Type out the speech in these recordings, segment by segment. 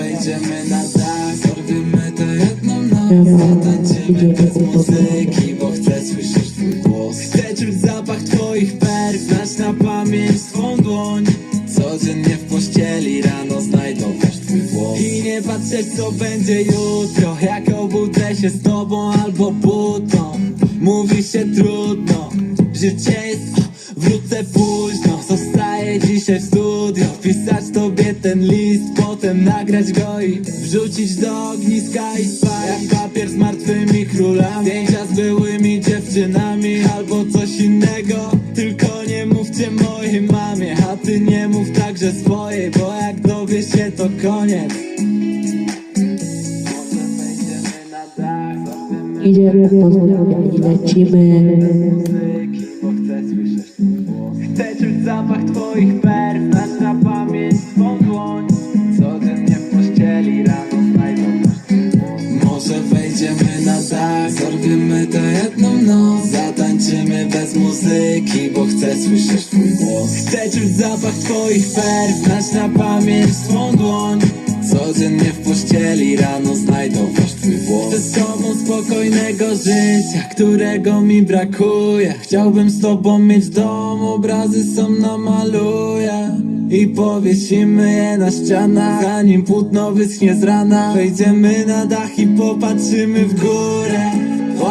wejdziemy na dach Zorwiemy tę jedną noc Zatańczymy bez muzyki Bo chcę słyszeć twój głos. Chcę czuć zapach twoich perf Znać na pamięć twą dłoń. Codziennie w pościeli rano znajdować twój głos. I nie patrzeć co będzie jutro Jak obudzę się z tobą albo butą. Mówi się trudno Życie jest wrócę późno. Zostaję Wpisać tobie ten list Potem nagrać go i wrzucić do ogniska i spać. Jak papier z martwymi królami Zdjęcia z byłymi dziewczynami Albo coś innego. Tylko nie mówcie mojej mamie A ty nie mów także swojej Bo jak dowie się to koniec. Idziemy pozdrowień i lecimy. Chcę czuć zapach twoich zorwiemy tę jedną noc. Zatańczymy bez muzyki, bo chcę słyszeć twój głos. Chcę czuć zapach twoich perf, znać na pamięć twą dłoń. Codziennie w pościeli rano znajdować twój głos. Chcę z tobą spokojnego życia, którego mi brakuje. Chciałbym z tobą mieć dom, obrazy są namaluję I powiesimy je na ścianach Zanim płótno wyschnie z rana. Wejdziemy na dach i popatrzymy w górę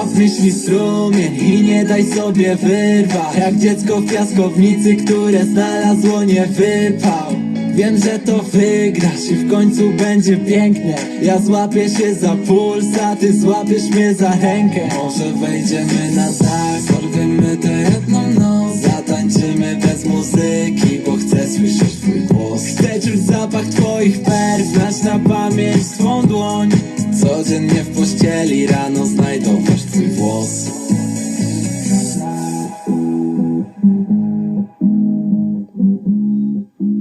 Łap myśli strumień i nie daj sobie wyrwać. Jak dziecko w piaskownicy, które znalazło nie wypał. Wiem, że to wygrasz i w końcu będzie pięknie. Ja złapię się za puls, a ty złapiesz mnie za rękę. Może wejdziemy na dach, zorwiemy tę jedną noc. Zatańczymy bez muzyki, bo chcę słyszeć twój głos. Chcę czuć zapach twoich perf, znać na pamięć twą dłoń. Codziennie w pościeli rano głos